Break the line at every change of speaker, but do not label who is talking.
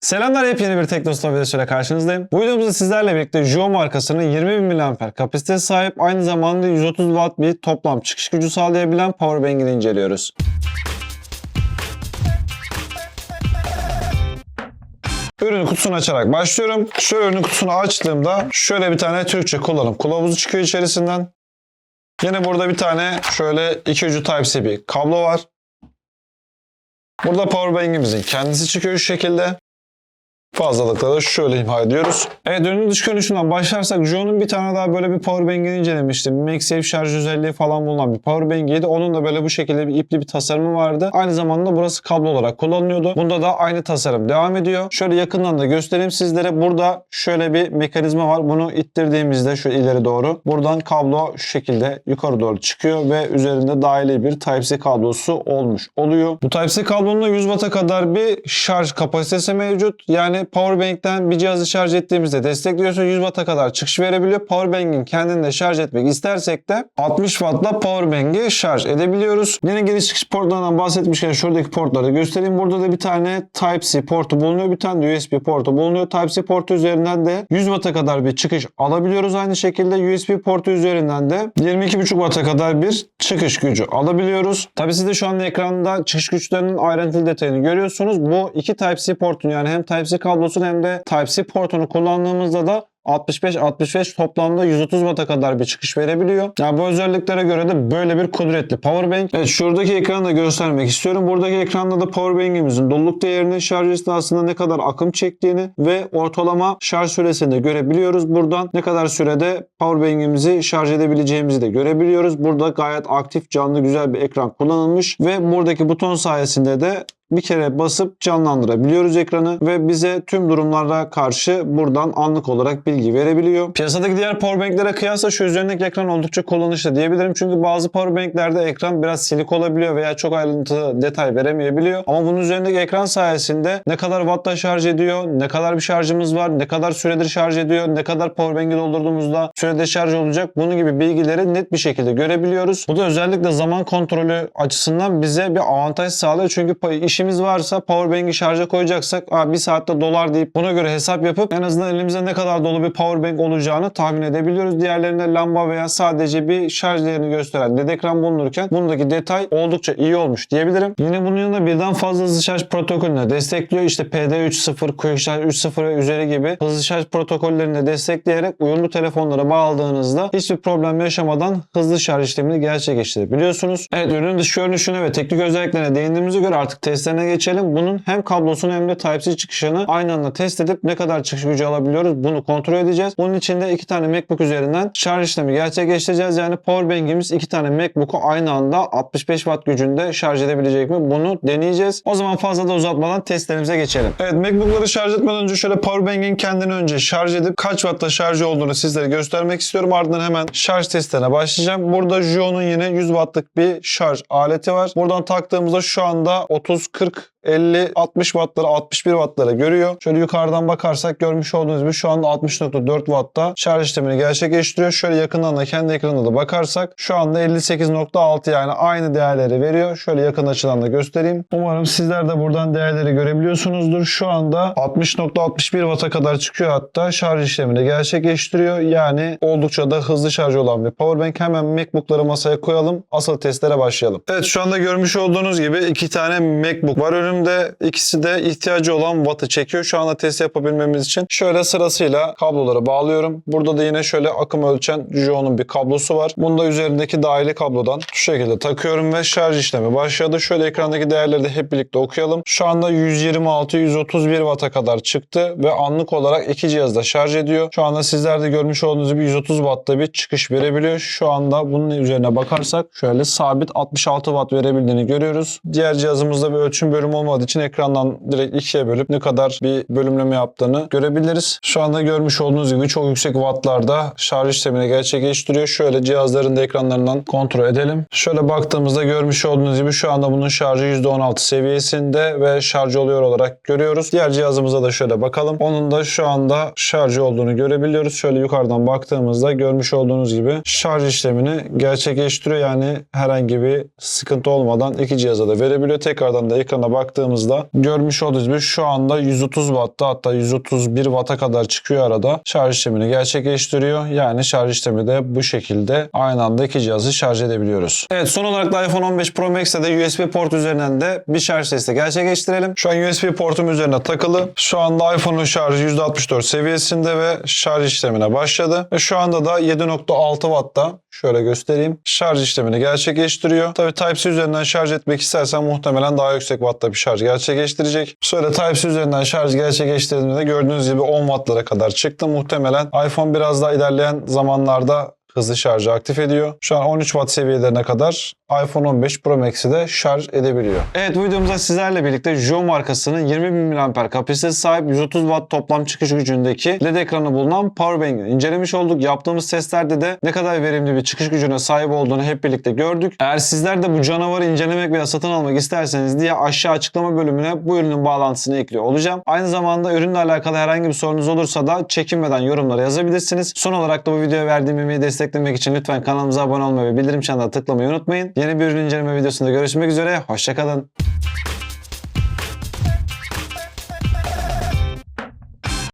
Selamlar yepyeni bir Teknostof videosuyla karşınızdayım. Bu videomuzda sizlerle birlikte Jio markasının 20.000 mAh kapasitesi sahip aynı zamanda 130 Watt bir toplam çıkış gücü sağlayabilen powerbank'ini inceliyoruz. Ürün kutusunu açarak başlıyorum. Şu ürün kutusunu açtığımda şöyle bir tane Türkçe kullanım kılavuzu çıkıyor içerisinden. Yine burada bir tane şöyle iki ucu Type-C bir kablo var. Burada powerbank'imizin kendisi çıkıyor şu şekilde. Fazlalıkla da şöyle imha ediyoruz. Evet ürünün dış görünüşünden başlarsak Joe'nun bir tane daha böyle bir powerbank'ini incelemiştim. MagSafe şarj özelliği falan bulunan bir powerbank'iydi. Onun da böyle bu şekilde bir ipli bir tasarımı vardı. Aynı zamanda burası kablo olarak kullanılıyordu. Bunda da aynı tasarım devam ediyor. Şöyle yakından da göstereyim sizlere. Burada şöyle bir mekanizma var. Bunu ittirdiğimizde şu ileri doğru buradan kablo şu şekilde yukarı doğru çıkıyor ve üzerinde dahili bir Type-C kablosu olmuş oluyor. Bu Type-C kablonun 100 Watt'a kadar bir şarj kapasitesi mevcut. Yani Powerbank'ten bir cihazı şarj ettiğimizde destekliyorsa 100 Watt'a kadar çıkış verebiliyor. Powerbank'in kendinde şarj etmek istersek de 60 Watt'la Powerbank'i şarj edebiliyoruz. Yine giriş çıkış portlarından bahsetmişken şuradaki portları göstereyim. Burada da bir tane Type-C portu bulunuyor. Bir tane de USB portu bulunuyor. Type-C portu üzerinden de 100 Watt'a kadar bir çıkış alabiliyoruz. Aynı şekilde USB portu üzerinden de 22,5 Watt'a kadar bir çıkış gücü alabiliyoruz. Tabi siz de şu anda ekranda çıkış güçlerinin ayrıntılı detayını görüyorsunuz. Bu iki Type-C portun yani hem Type-C kablosunu hem de Type-C portunu kullandığımızda da 65-65 toplamda 130 Watt'a kadar bir çıkış verebiliyor. Yani bu özelliklere göre de böyle bir kudretli powerbank. Evet şuradaki ekranı da göstermek istiyorum. Buradaki ekranda da powerbank'imizin doluluk değerini, şarj esnasında ne kadar akım çektiğini ve ortalama şarj süresini de görebiliyoruz. Buradan ne kadar sürede powerbank'imizi şarj edebileceğimizi de görebiliyoruz. Burada gayet aktif, canlı, güzel bir ekran kullanılmış ve buradaki buton sayesinde de bir kere basıp canlandırabiliyoruz ekranı ve bize tüm durumlara karşı buradan anlık olarak bilgi verebiliyor. Piyasadaki diğer powerbanklere kıyasla şu üzerindeki ekran oldukça kullanışlı diyebilirim. Çünkü bazı powerbanklerde ekran biraz silik olabiliyor veya çok ayrıntılı detay veremeyebiliyor. Ama bunun üzerindeki ekran sayesinde ne kadar wattla şarj ediyor, ne kadar bir şarjımız var, ne kadar süredir şarj ediyor, ne kadar powerbank'i doldurduğumuzda sürede şarj olacak bunun gibi bilgileri net bir şekilde görebiliyoruz. Bu da özellikle zaman kontrolü açısından bize bir avantaj sağlıyor. Çünkü iş işimiz varsa powerbank'i şarja koyacaksak Aa, bir saatte dolar deyip buna göre hesap yapıp en azından elimize ne kadar dolu bir powerbank olacağını tahmin edebiliyoruz. Diğerlerinde lamba veya sadece bir şarj değerini gösteren led ekran bulunurken bundaki detay oldukça iyi olmuş diyebilirim. Yine bunun yanında birden fazla hızlı şarj protokolünü destekliyor. İşte PD3.0, QuickShare 3.0 ve üzeri gibi hızlı şarj protokollerini de destekleyerek uyumlu telefonlara bağladığınızda hiçbir problem yaşamadan hızlı şarj işlemini gerçekleştirebiliyorsunuz. Evet ürünün dış görünüşüne ve teknik özelliklerine değindiğimize göre artık testlerine geçelim. Bunun hem kablosunu hem de Type-C çıkışını aynı anda test edip ne kadar çıkış gücü alabiliyoruz bunu kontrol edeceğiz. Bunun için de iki tane MacBook üzerinden şarj işlemi gerçekleştireceğiz. Yani powerbank'imiz iki tane MacBook'u aynı anda 65 Watt gücünde şarj edebilecek mi? Bunu deneyeceğiz. O zaman fazla da uzatmadan testlerimize geçelim. Evet MacBook'ları şarj etmeden önce şöyle powerbank'in kendini önce şarj edip kaç Watt'ta şarj olduğunu sizlere göstermek istiyorum. Ardından hemen şarj testine başlayacağım. Burada Jio'nun yine 100 Watt'lık bir şarj aleti var. Buradan taktığımızda şu anda 30-40 40 60 wattları, 61 wattları görüyor. Şöyle yukarıdan bakarsak görmüş olduğunuz gibi şu anda 60.4 wattta şarj işlemini gerçekleştiriyor. Şöyle yakından da kendi ekranına da bakarsak şu anda 58.6 yani aynı değerleri veriyor. Şöyle yakın açıdan da göstereyim. Umarım sizler de buradan değerleri görebiliyorsunuzdur. Şu anda 60.61 watt'a kadar çıkıyor hatta şarj işlemini gerçekleştiriyor. Yani oldukça da hızlı şarj olan bir powerbank. Hemen MacBook'ları masaya koyalım. Asıl testlere başlayalım. Evet şu anda görmüş olduğunuz gibi iki tane MacBook var önümde önümde ikisi de ihtiyacı olan wattı çekiyor. Şu anda test yapabilmemiz için şöyle sırasıyla kabloları bağlıyorum. Burada da yine şöyle akım ölçen Jio'nun bir kablosu var. Bunu da üzerindeki dahili kablodan şu şekilde takıyorum ve şarj işlemi başladı. Şöyle ekrandaki değerleri de hep birlikte okuyalım. Şu anda 126-131 watt'a kadar çıktı ve anlık olarak iki cihazda şarj ediyor. Şu anda sizler de görmüş olduğunuz gibi 130 watt'ta bir çıkış verebiliyor. Şu anda bunun üzerine bakarsak şöyle sabit 66 watt verebildiğini görüyoruz. Diğer cihazımızda bir ölçüm bölümü olmadığı için ekrandan direkt ikiye bölüp ne kadar bir bölümleme yaptığını görebiliriz. Şu anda görmüş olduğunuz gibi çok yüksek wattlarda şarj işlemini gerçekleştiriyor. Şöyle cihazların da ekranlarından kontrol edelim. Şöyle baktığımızda görmüş olduğunuz gibi şu anda bunun şarjı %16 seviyesinde ve şarj oluyor olarak görüyoruz. Diğer cihazımıza da şöyle bakalım. Onun da şu anda şarj olduğunu görebiliyoruz. Şöyle yukarıdan baktığımızda görmüş olduğunuz gibi şarj işlemini gerçekleştiriyor. Yani herhangi bir sıkıntı olmadan iki cihaza da verebiliyor. Tekrardan da ekrana bak baktığımızda görmüş olduğunuz gibi şu anda 130 Watt'ta hatta 131 Watt'a kadar çıkıyor arada. Şarj işlemini gerçekleştiriyor. Yani şarj işlemi de bu şekilde aynı anda iki cihazı şarj edebiliyoruz. Evet son olarak da iPhone 15 Pro Max'te de USB port üzerinden de bir şarj testi gerçekleştirelim. Şu an USB portum üzerine takılı. Şu anda iPhone'un şarjı %64 seviyesinde ve şarj işlemine başladı. Ve şu anda da 7.6 Watt'ta şöyle göstereyim. Şarj işlemini gerçekleştiriyor. Tabii Type-C üzerinden şarj etmek istersen muhtemelen daha yüksek Watt'ta bir şarj gerçekleştirecek. Şöyle Type-C üzerinden şarj gerçekleştirdiğimde gördüğünüz gibi 10 Watt'lara kadar çıktı. Muhtemelen iPhone biraz daha ilerleyen zamanlarda hızlı şarjı aktif ediyor. Şu an 13 Watt seviyelerine kadar iPhone 15 Pro Max'i de şarj edebiliyor. Evet bu videomuzda sizlerle birlikte Jo markasının 20.000 mAh kapasitesi sahip 130 Watt toplam çıkış gücündeki LED ekranı bulunan Powerbank'i incelemiş olduk. Yaptığımız testlerde de ne kadar verimli bir çıkış gücüne sahip olduğunu hep birlikte gördük. Eğer sizler de bu canavarı incelemek veya satın almak isterseniz diye aşağı açıklama bölümüne bu ürünün bağlantısını ekliyor olacağım. Aynı zamanda ürünle alakalı herhangi bir sorunuz olursa da çekinmeden yorumlara yazabilirsiniz. Son olarak da bu videoya verdiğim emeği desteklemek için lütfen kanalımıza abone olmayı ve bildirim çanına tıklamayı unutmayın. Yeni bir ürün inceleme videosunda görüşmek üzere. Hoşçakalın.